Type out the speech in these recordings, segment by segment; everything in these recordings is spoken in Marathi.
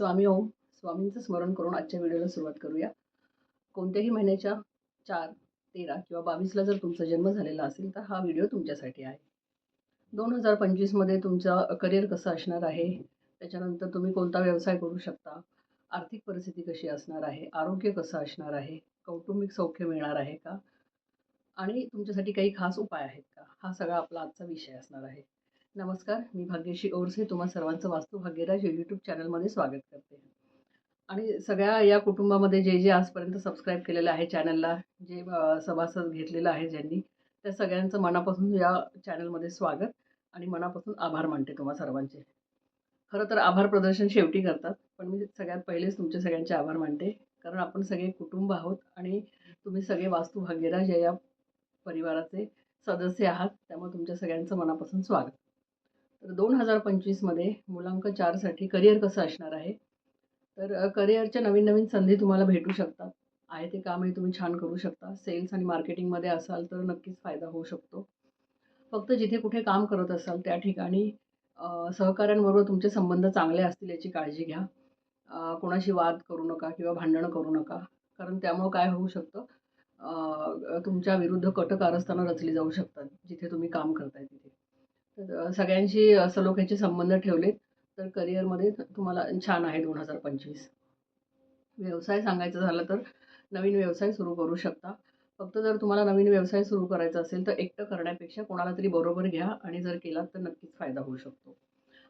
स्वामी ओम. स्वामींचं स्मरण करून आजच्या व्हिडिओला सुरुवात करूया. कोणत्याही महिन्याच्या चार तेरा किंवा बावीसला जर तुमचा जन्म झालेला असेल तर हा व्हिडिओ तुमच्यासाठी आहे. दोन हजार पंचवीसमध्ये तुमचं करिअर कसं असणार आहे? त्याच्यानंतर तुम्ही कोणता व्यवसाय करू शकता? आर्थिक परिस्थिती कशी असणार आहे? आरोग्य कसं असणार आहे? कौटुंबिक सौख्य मिळणार आहे का? आणि तुमच्यासाठी काही खास उपाय आहेत का? हा सगळा आपला आजचा विषय असणार आहे. नमस्कार मी भाग्यश्री ओरसे. तुम्हा सर्वांचं वास्तू भाग्यराज यूट्यूब चॅनलमध्ये स्वागत करते. आणि सगळ्या या कुटुंबामध्ये जे जे आजपर्यंत सबस्क्राईब केलेलं आहे चॅनलला जे सभासद घेतलेलं आहे ज्यांनी त्या सगळ्यांचं मनापासून या चॅनलमध्ये स्वागत आणि मनापासून आभार मानते तुम्हा सर्वांचे. खरं तर आभार प्रदर्शन शेवटी करतात पण मी सगळ्यात पहिलेच तुमचे सगळ्यांचे आभार मानते. कारण आपण सगळे कुटुंब आहोत आणि तुम्ही सगळे वास्तू भाग्यराज या परिवाराचे सदस्य आहात त्यामुळे तुमच्या सगळ्यांचं मनापासून स्वागत. तर दोन हजार पंचवीसमध्ये मुलांक चारसाठी करिअर कसं असणार आहे? तर करिअरच्या नवीन नवीन संधी तुम्हाला भेटू शकतात. आहे ते कामही तुम्ही छान करू शकता. सेल्स आणि मार्केटिंगमध्ये असाल तर नक्कीच फायदा होऊ शकतो. फक्त जिथे कुठे काम करत असाल त्या ठिकाणी सहकाऱ्यांबरोबर तुमचे संबंध चांगले असतील याची काळजी घ्या. कोणाशी वाद करू नका किंवा भांडणं करू नका. कारण त्यामुळं काय होऊ शकतं? तुमच्या विरुद्ध कट कारस्थानं रचली जाऊ शकतात जिथे तुम्ही काम करताय तिथे. सगळ्यांशी सलोख्याचे संबंध ठेवलेत तर करिअरमध्ये तुम्हाला छान आहे दोन हजार पंचवीस. व्यवसाय सांगायचं झालं तर नवीन व्यवसाय सुरू करू शकता. फक्त जर तुम्हाला नवीन व्यवसाय सुरू करायचा असेल तर एकटं करण्यापेक्षा कोणाला तरी बरोबर घ्या आणि जर केलात तर नक्कीच फायदा होऊ शकतो.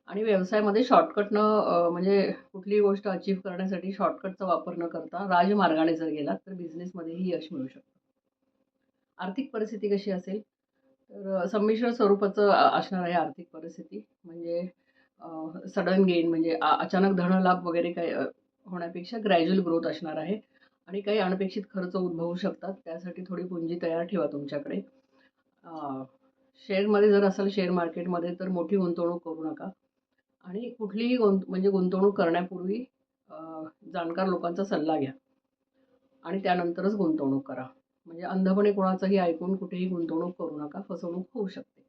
आणि व्यवसायामध्ये शॉर्टकटनं म्हणजे कुठलीही गोष्ट अचीव करण्यासाठी शॉर्टकटचा वापर न करता राजमार्गाने जर गेलात तर बिझनेसमध्येही यश मिळू शकतं. आर्थिक परिस्थिती कशी असेल? संमिश्र स्वरूपाचं असणार आहे आर्थिक परिस्थिती. म्हणजे सडन गेन म्हणजे अचानक धनलाभ वगैरे काही होण्यापेक्षा ग्रॅज्युअल ग्रोथ असणार आहे. आणि काही अनपेक्षित खर्च उद्भवू शकतात. त्यासाठी थोडी पुंजी तयार ठेवा तुमच्याकडे. शेअरमध्ये जर असाल शेअर मार्केटमध्ये तर मोठी गुंतवणूक करू नका. आणि कुठलीही गुंत म्हणजे गुंतवणूक करण्यापूर्वी जाणकार लोकांचा सल्ला घ्या. आणि त्यानंतरच गुंतवणूक करा. म्हणजे अंधपणे कोणाचंही ऐकून कुठेही गुंतवणूक करू नका फसवणूक होऊ शकते.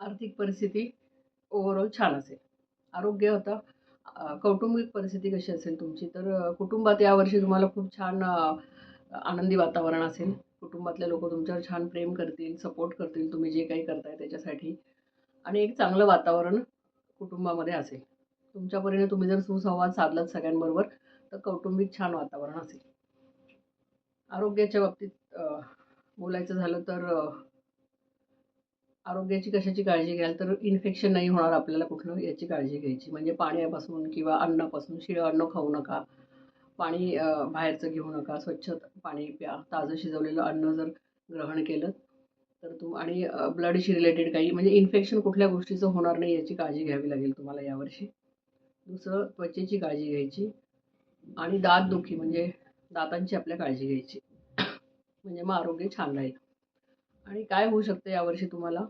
आर्थिक परिस्थिती ओव्हरऑल छान असेल. आरोग्य आता कौटुंबिक परिस्थिती कशी असेल तुमची? तर कुटुंबात यावर्षी तुम्हाला खूप छान आनंदी वातावरण असेल. कुटुंबातले लोक तुमच्यावर छान प्रेम करतील सपोर्ट करतील तुम्ही जे काही करताय त्याच्यासाठी. आणि एक चांगलं वातावरण कुटुंबामध्ये असेल. तुमच्या परीने तुम्ही जर सुसंवाद साधलात सगळ्यांबरोबर तर कौटुंबिक छान वातावरण असेल. आरोग्याच्या बाबतीत बोलायचं झालं तर आरोग्याची कशाची काळजी घ्याल? तर इन्फेक्शन नाही होणार आपल्याला कुठलं याची काळजी घ्यायची. म्हणजे पाण्यापासून किंवा अन्नापासून शिळं अन्न खाऊ नका. पाणी बाहेरचं घेऊ नका. स्वच्छ पाणी प्या. ताजं शिजवलेलं अन्न जर ग्रहण केलं तर तुम आणि ब्लडशी रिलेटेड काही म्हणजे इन्फेक्शन कुठल्या गोष्टीचं होणार नाही याची काळजी घ्यावी लागेल तुम्हाला यावर्षी. दुसरं त्वचेची काळजी घ्यायची. आणि दात दुखी म्हणजे दातांची आपल्या काळजी घ्यायची. म्हणजे मग आरोग्य छान राहील. आणि काय होऊ शकतं यावर्षी तुम्हाला?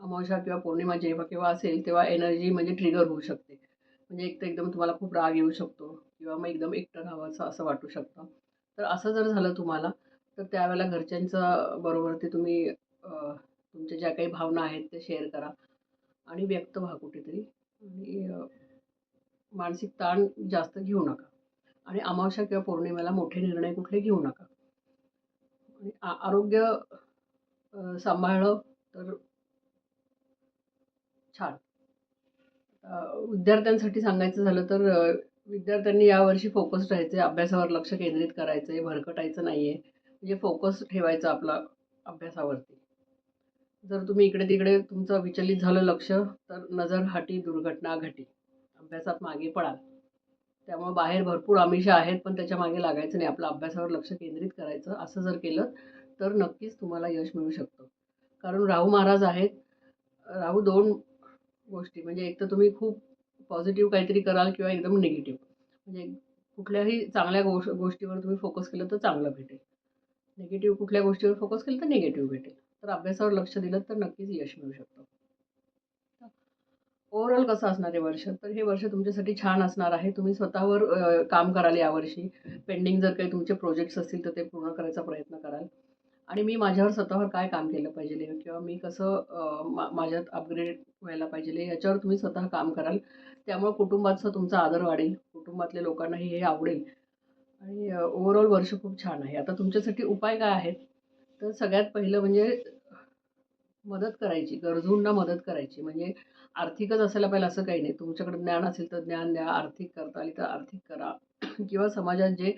अमावस्या किंवा पौर्णिमा जेव्हा केव्हा असेल तेव्हा एनर्जी म्हणजे ट्रिगर होऊ शकते. म्हणजे एक तर एकदम तुम्हाला खूप राग येऊ शकतो किंवा मग एकदम एकटं राहावंसं असं वाटू शकतं. तर असं जर झालं तुम्हाला तर त्यावेळेला घरच्यांचं बरोबर ते तुम्ही तुमच्या ज्या काही भावना आहेत त्या शेअर करा. आणि व्यक्त व्हा कुठेतरी. आणि मानसिक ताण जास्त घेऊ नका. आणि अमावस्या किंवा पौर्णिमेला मोठे निर्णय कुठले घेऊ नका. आणि आ- आरोग्य सांभाळलं तर छान. विद्यार्थ्यांसाठी सांगायचं झालं तर विद्यार्थ्यांनी यावर्षी फोकस राहायचे अभ्यासावर लक्ष केंद्रित करायचं आहे भरकटायचं नाही आहे म्हणजे फोकस ठेवायचं आपला अभ्यासावरती. जर तुम्ही इकडे तिकडे तुमचं विचलित झालं लक्ष तर नजर हाटी दुर्घटना घटी अभ्यासात मागे पडाल. त्यामुळे बाहेर भरपूर आमिषं आहेत पण त्याच्यामागे लागायचं नाही. आपलं अभ्यासावर लक्ष केंद्रित करायचं असं जर केलं तर नक्कीच तुम्हाला यश मिळू शकतं. कारण राहू महाराज आहेत. राहू दोन गोष्टी. म्हणजे एक तर तुम्ही खूप पॉझिटिव्ह काहीतरी कराल किंवा एकदम निगेटिव्ह म्हणजे कुठल्याही चांगल्या गोष गोष्टीवर तुम्ही फोकस केलं तर चांगलं भेटेल. निगेटिव्ह कुठल्या गोष्टीवर फोकस केलं तर निगेटिव्ह भेटेल. तर अभ्यासावर लक्ष दिलं तर नक्कीच यश मिळू शकतं. ओव्हरऑल कसं असणार आहे वर्ष? तर हे वर्ष तुमच्यासाठी छान असणार आहे. तुम्ही स्वतःवर काम कराल यावर्षी. पेंडिंग जर काही तुमचे प्रोजेक्ट्स असतील तर ते पूर्ण करायचा प्रयत्न कराल. आणि मी माझ्यावर स्वतःवर काय काम केलं पाहिजे किंवा मी कसं मा- माझ्यात अपग्रेड व्हायला पाहिजे याच्यावर तुम्ही स्वतः काम कराल. त्यामुळे कुटुंबाचा तुमचा आदर वाढेल. कुटुंबातल्या लोकांनाही हे आवडेल. आणि ओव्हरऑल वर्ष खूप छान आहे. आता तुमच्यासाठी उपाय काय आहेत? तर सगळ्यात पहिलं म्हणजे मदत करायची गरजूंना मदत करायची. म्हणजे आर्थिकच असायला पाहिजे असं काही नाही. तुमच्याकडे ज्ञान असेल तर ज्ञान द्या आर्थिक करता आली तर आर्थिक करा. किंवा समाजात जे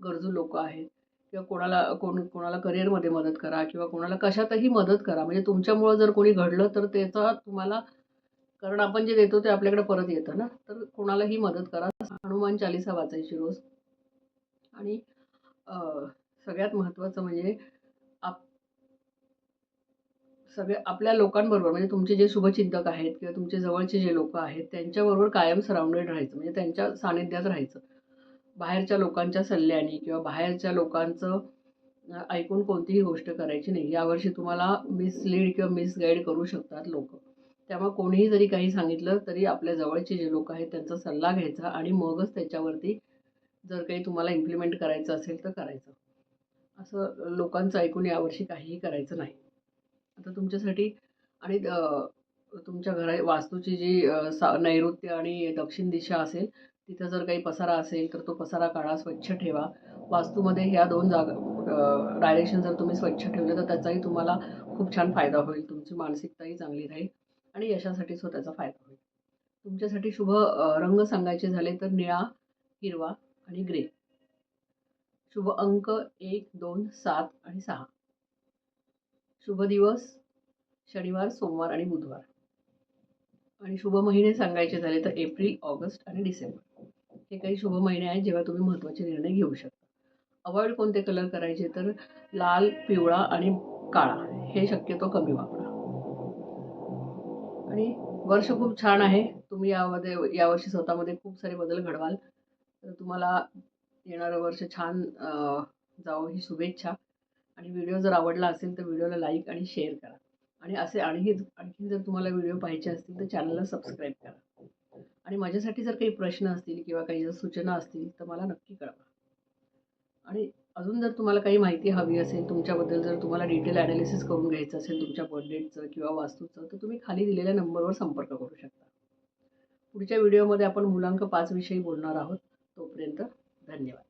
गरजू लोक आहेत किंवा कोणाला कोण कोणाला करिअरमध्ये मदत करा किंवा कोणाला कशातही मदत करा. म्हणजे तुमच्यामुळं जर कोणी घडलं तर त्याचा तुम्हाला कारण आपण जे देतो ते आपल्याकडे परत येतं ना. तर कोणालाही मदत करा. हनुमान चालिसा वाचायची रोज. आणि सगळ्यात महत्त्वाचं म्हणजे सगळे आपल्या लोकांबरोबर म्हणजे तुमचे जे शुभचिंतक आहेत किंवा तुमचे जवळचे जे लोक आहेत त्यांच्याबरोबर कायम सराउंडेड राहायचं म्हणजे त्यांच्या सानिध्यात राहायचं. बाहेरच्या लोकांच्या सल्ल्याने किंवा बाहेरच्या लोकांचं ऐकून कोणतीही गोष्ट करायची नाही यावर्षी तुम्हाला मिसलीड किंवा मिसगाईड करू शकतात लोक. त्यामुळे कोणीही जरी काही सांगितलं तरी आपल्या जवळचे जे लोक आहेत त्यांचा सल्ला घ्यायचा आणि मगच त्याच्यावरती जर काही तुम्हाला इम्प्लिमेंट करायचं असेल तर करायचं. असं लोकांचं ऐकून यावर्षी काहीही करायचं नाही. आता तुमच्यासाठी आणि तुमच्या घरा वास्तूची जी सा नैऋत्य आणि दक्षिण दिशा असेल तिथं जर काही पसारा असेल तर तो पसारा काढा स्वच्छ ठेवा. वास्तूमध्ये ह्या दोन जागा डायरेक्शन जर तुम्ही स्वच्छ ठेवले तर त्याचाही तुम्हाला खूप छान फायदा होईल. तुमची मानसिकताही चांगली राहील आणि यशासाठी स्वतःचा फायदा होईल. तुमच्यासाठी शुभ रंग सांगायचे झाले तर निळा हिरवा आणि ग्रे. शुभ अंक एक दोन सात आणि सहा. शुभ दिवस शनिवार सोमवार आणि बुधवार. आणि शुभ महिने सांगायचे झाले तर एप्रिल ऑगस्ट आणि डिसेंबर. हे काही शुभ महिने आहेत जेव्हा तुम्ही महत्त्वाचे निर्णय घेऊ शकता. अवॉइड कोणते कलर करायचे तर लाल पिवळा आणि काळा. हे शक्यतो कमी वापरा. आणि वर्ष खूप छान आहे. तुम्ही यामध्ये यावर्षी स्वतःमध्ये खूप सारे बदल घडवाल. तर तुम्हाला येणारं वर्ष छान जावं ही शुभेच्छा. आणि व्हिडिओ जर आवडला असेल तर व्हिडिओला लाईक आणि शेअर करा. आणि असे आणखी आणखी जर तुम्हाला व्हिडिओ पाहायचे असतील तर चॅनलला सबस्क्राईब करा. आणि माझ्यासाठी जर काही प्रश्न असतील किंवा काही जर सूचना असतील तर मला नक्की कळवा. आणि अजून जर तुम्हाला काही माहिती हवी असेल तुमच्याबद्दल जर तुम्हाला डिटेल ॲनालिसिस करून घ्यायचं असेल तुमच्या बर्थडेटचं किंवा वास्तूचं तर तुम्ही खाली दिलेल्या नंबरवर संपर्क करू शकता. पुढच्या व्हिडिओमध्ये आपण मुलांक पाच विषयी बोलणार आहोत. तोपर्यंत धन्यवाद.